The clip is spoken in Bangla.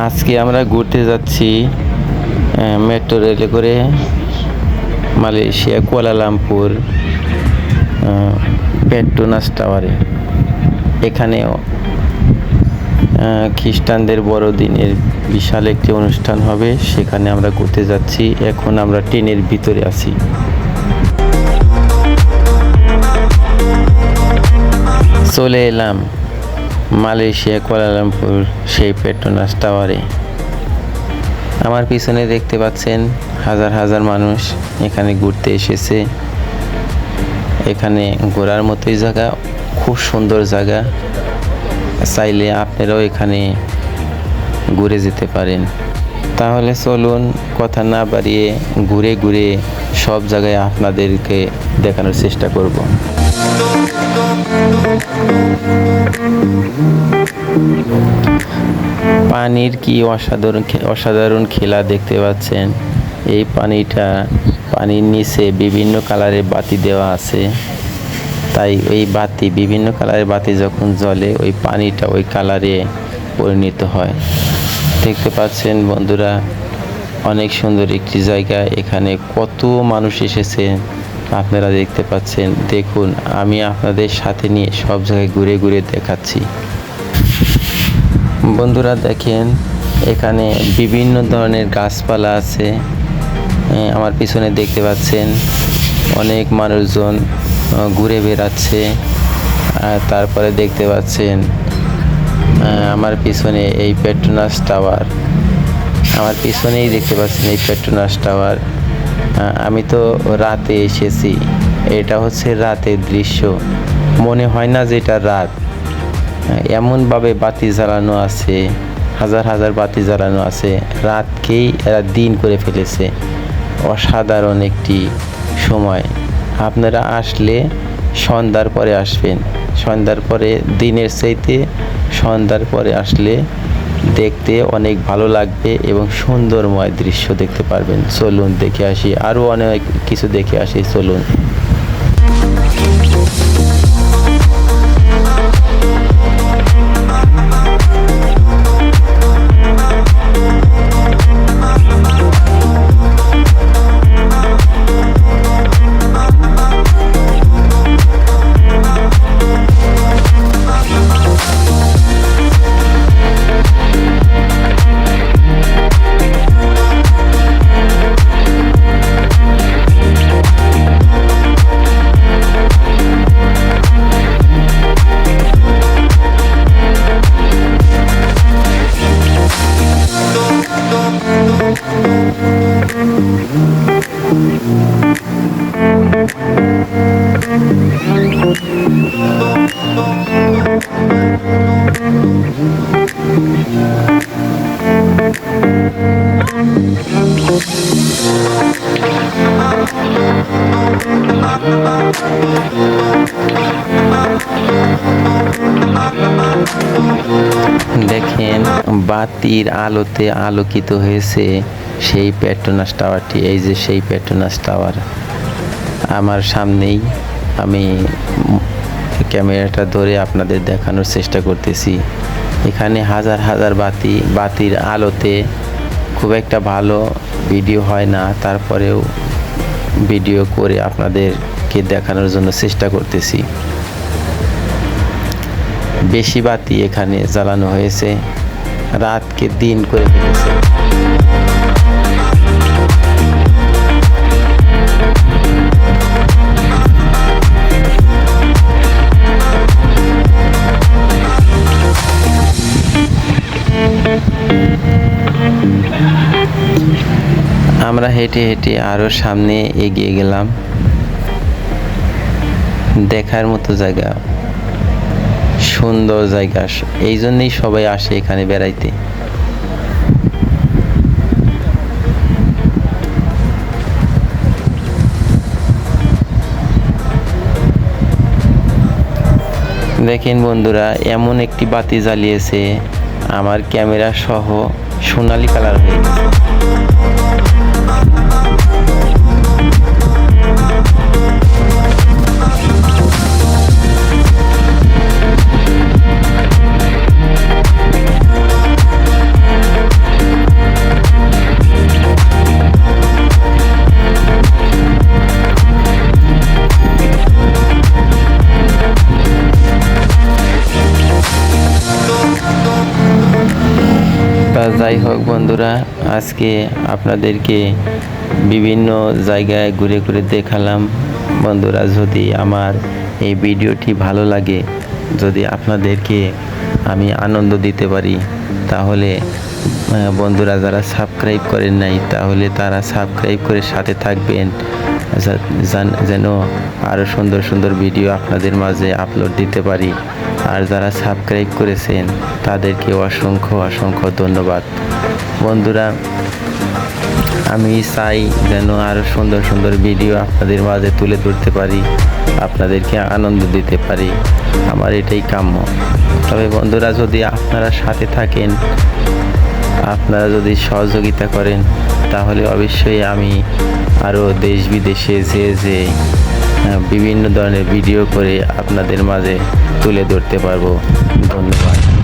আজকে আমরা ঘুরতে যাচ্ছি মেট্রো রেলে করে মালয়েশিয়া কুয়ালালামপুর পেট্রোনাস টাওয়ারে। এখানেও খ্রিস্টানদের বড়দিনের বিশাল একটি অনুষ্ঠান হবে, সেখানে আমরা ঘুরতে যাচ্ছি। এখন আমরা ট্রেনের ভিতরে আছি। চলে এলাম। মালয়েশিয়া কুয়ালালামপুর সেই পেট্রোনাস টাওয়ারে। আমার পিছনে দেখতে পাচ্ছেন হাজার হাজার মানুষ এখানে ঘুরতে এসেছে। এখানে ঘোরার মতোই জায়গা, খুব সুন্দর জায়গা। চাইলে আপনারাও এখানে ঘুরে যেতে পারেন। তাহলে চলুন, কথা না বাড়িয়ে ঘুরে ঘুরে সব জায়গায় আপনাদেরকে দেখানোর চেষ্টা করব। পানির কি অসাধারণ অসাধারণ খেলা দেখতে পাচ্ছেন। এই পানিটা পানির নিচে বিভিন্ন কালারের বাতি দেওয়া আছে। তাই ওই বাতি, বিভিন্ন কালারের বাতি যখন জ্বলে, ওই পানিটা ওই কালারে পরিণত হয়। দেখতে পাচ্ছেন বন্ধুরা, অনেক সুন্দর একটি জায়গা। এখানে কত মানুষ এসেছে। আপনারা দেখতে পাচ্ছেন, দেখুন, আমি আপনাদের সাথে নিয়ে সব জায়গায় ঘুরে ঘুরে দেখাচ্ছি। বন্ধুরা দেখেন, এখানে বিভিন্ন ধরনের গাছপালা আছে। আমার পিছনে দেখতে পাচ্ছেন, অনেক মানুষজন ঘুরে বেড়াচ্ছে। তারপরে দেখতে পাচ্ছেন আমার পিছনে এই পেট্রোনাস টাওয়ার। আমার পিছনেই দেখতে পাচ্ছেন এই পেট্রোনাস টাওয়ার। আমি তো রাতে এসেছি। এটা হচ্ছে রাতের দৃশ্য। মনে হয় না যে এটা রাত। এমনভাবে বাতি জ্বালানো আছে, হাজার হাজার বাতি জ্বালানো আছে। রাতকেই এরা দিন করে ফেলেছে। অসাধারণ একটি সময়। আপনারা আসলে সন্ধ্যার পরে আসবেন। সন্ধ্যার পরে, দিনের চাইতে সন্ধ্যার পরে আসলে দেখতে অনেক ভালো লাগবে এবং সুন্দরময় দৃশ্য দেখতে পারবেন। চলুন দেখে আসি, আরও অনেক কিছু দেখে আসি, চলুন। দেখেন, বাতির আলোতে আলোকিত হয়েছে সেই পেট্রোনাস টাওয়ারটি। এই যে সেই পেট্রোনাস টাওয়ার। আমার সামনেই আমি ক্যামেরাটা ধরে আপনাদের দেখানোর চেষ্টা করতেছি। এখানে হাজার হাজার বাতি, বাতির আলোতে খুব একটা ভালো ভিডিও হয় না, তারপরেও ভিডিও করে আপনাদেরকে দেখানোর জন্য চেষ্টা করতেছি। বেশি বাতি এখানে জ্বালানো হয়েছে। রাতকে দিন করে ফেলেছে আমরা হেঁটে হেঁটে আরও সামনে এগিয়ে গেলাম। দেখার মতো জায়গা। সুন্দর জায়গা। এই জন্যই সবাই আসে এখানে বেড়াইতে। দেখেন বন্ধুরা, এমন একটি বাতি জ্বালিয়েছে। আমার ক্যামেরা সহ সোনালি কালার হয়ে গেছে। Zai Hoi Gwandura আজকে আপনাদেরকে বিভিন্ন জায়গায় ঘুরে ঘুরে দেখালাম। বন্ধুরা, যদি আমার এই ভিডিওটি ভালো লাগে, যদি আপনাদেরকে আমি আনন্দ দিতে পারি, তাহলে বন্ধুরা যারা সাবস্ক্রাইব করেন নাই, তাহলে তারা সাবস্ক্রাইব করে সাথে থাকবেন। যেন আরও সুন্দর সুন্দর ভিডিও আপনাদের মাঝে আপলোড দিতে পারি। আর যারা সাবস্ক্রাইব করেছেন, তাদেরকে অসংখ্য অসংখ্য ধন্যবাদ। বন্ধুরা, আমি চাই যেন আরও সুন্দর সুন্দর ভিডিও আপনাদের মাঝে তুলে ধরতে পারি, আপনাদেরকে আনন্দ দিতে পারি। আমার এটাই কাম্য। তবে বন্ধুরা, যদি আপনারা সাথে থাকেন, আপনারা যদি সহযোগিতা করেন, তাহলে অবশ্যই আমি আরও দেশ বিদেশে যে যে বিভিন্ন ধরনের ভিডিও করে আপনাদের মাঝে তুলে ধরতে পারব। ধন্যবাদ।